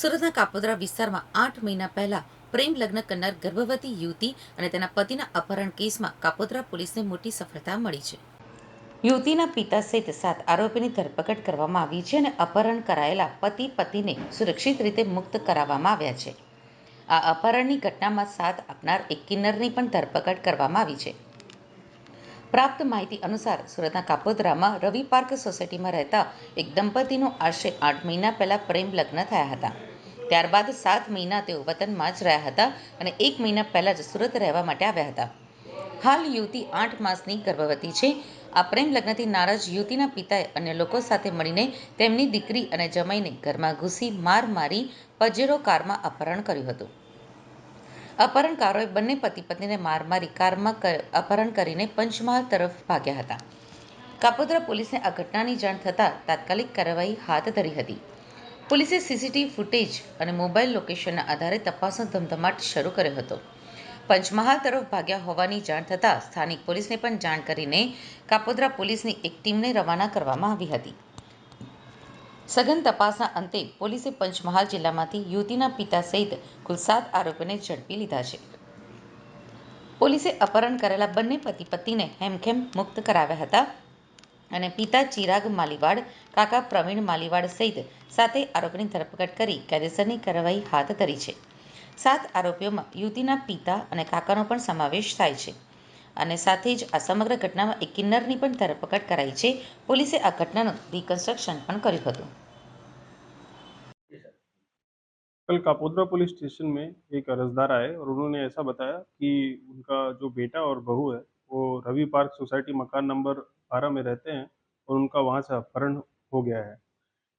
સુરતના કાપોદ્રા વિસ્તારમાં આઠ મહિના પહેલા પ્રેમ લગ્ન કરનાર ગર્ભવતી યુવતી અને તેના પતિના અપહરણ કેસમાં કાપોદ્રા પોલીસને મોટી સફળતા મળી છે. યુવતીના પિતા સહિત સાત આરોપીની ધરપકડ કરવામાં આવી છે અને અપહરણ કરાયેલા પતિ પતિને સુરક્ષિત રીતે મુક્ત કરાવવામાં આવ્યા છે. આ અપહરણની ઘટનામાં સાથ આપનાર એક કિન્નરની પણ ધરપકડ કરવામાં આવી છે. પ્રાપ્ત માહિતી અનુસાર સુરતના કાપોદ્રામાં રવિ પાર્ક સોસાયટીમાં રહેતા એક દંપતીનું આશરે આઠ મહિના પહેલાં પ્રેમ લગ્ન થયા હતા. ત્યારબાદ સાત મહિના તેઓ વતનમાં જ રહ્યા હતા અને એક મહિના પહેલાં જ સુરત રહેવા માટે આવ્યા હતા. હાલ યુવતી આઠ માસની ગર્ભવતી છે. આ પ્રેમ લગ્નથી નારાજ યુવતીના પિતાએ અન્ય લોકો સાથે મળીને તેમની દીકરી અને જમાઈને ઘરમાં ઘૂસી માર મારી પજેરો કારમાં અપહરણ કર્યું હતું. અપહરણકારોએ બંને પતિ પત્નીને માર મારી કારમાં અપહરણ કરીને પંચમહાલ તરફ ભાગ્યા હતા. કાપોદ્રા પોલીસને આ ઘટનાની જાણ થતાં તાત્કાલિક કાર્યવાહી હાથ ધરી હતી. પોલીસે સીસીટીવી ફૂટેજ અને મોબાઈલ લોકેશનના આધારે તપાસનો ધમધમાટ શરૂ કર્યો હતો. પંચમહાલ તરફ ભાગ્યા હોવાની જાણ થતાં સ્થાનિક પોલીસને પણ જાણ કરીને કાપોદ્રા પોલીસની એક ટીમને રવાના કરવામાં આવી હતી. સઘન તપાસના અંતે પોલીસે પંચમહાલ જિલ્લામાંથી યુવતીના પિતા સહિત કુલ સાત આરોપીને ઝડપી લીધા છે. પોલીસે અપહરણ કરેલા બંને પતિ પત્નીને હેમખેમ મુક્ત કરાવ્યા હતા અને પિતા ચિરાગ માલીવાડ, કાકા પ્રવીણ માલીવાડ સહિત સાથે આરોપીની ધરપકડ કરી કાયદેસરની કાર્યવાહી હાથ ધરી છે. સાત આરોપીઓમાં યુવતીના પિતા અને કાકાનો પણ સમાવેશ થાય છે. અને સાથે જ આ સમગ્ર ઘટનામાં એક કિન્નરની પણ ધરપકડ કરાઈ છે પોલીસે આ ઘટનાનું રિકન્સ્ટ્રક્શન પણ કર્યું હતું कल कापोद्रा पुलिस स्टेशन में एक अर्जदार आए और उन्होंने ऐसा बताया कि उनका जो बेटा और बहू है वो रवि पार्क सोसाइटी मकान नंबर बारह में रहते हैं और उनका वहाँ से अपहरण हो गया है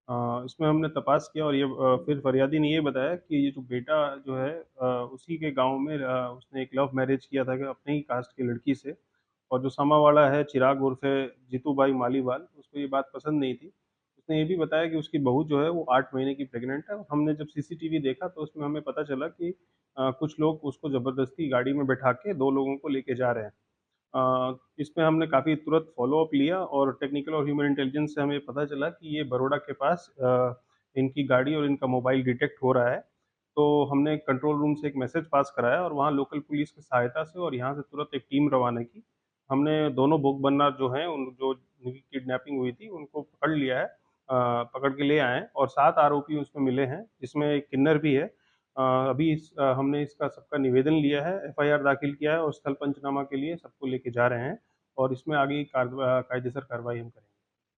इसमें हमने तपास किया और ये फिर फरियादी ने ये बताया कि ये जो बेटा जो है उसी के गाँव में उसने एक लव मैरिज किया था अपने ही कास्ट की लड़की से और जो सामा वाला है चिराग उर्फे जीतू भाई मालीवाल, उसको ये बात पसंद नहीं थी। उसने ये भी बताया कि उसकी बहू जो है, वो आठ महीने की प्रेग्नेंट है हमने जब सीसीटीवी देखा तो उसमें हमें पता चला कि कुछ लोग उसको ज़बरदस्ती गाड़ी में बैठा के दो लोगों को लेके जा रहे हैं। इसमें हमने काफ़ी तुरंत फॉलोअप लिया और टेक्निकल और ह्यूमन इंटेलिजेंस से हमें पता चला कि ये बड़ोड़ा के पास इनकी गाड़ी और इनका मोबाइल डिटेक्ट हो रहा है। तो हमने कंट्रोल रूम से एक मैसेज पास कराया और वहाँ लोकल पुलिस की सहायता से और यहाँ से तुरंत एक टीम रवाना की। हमने दोनों भोग बनना जो हैं, उन जो किडनैपिंग हुई थी, उनको पकड़ लिया है पकड़ के ले आए और सात आरोपी उसमें मिले हैं, जिसमें एक किन्नर भी है अभी इस, अ, हमने इसका सबका निवेदन लिया है एफआईआर दाखिल किया है और स्थल पंचनामा के लिए सबको लेके जा रहे हैं और इसमें आगे कार- कायदेसर कार्रवाई हम करेंगे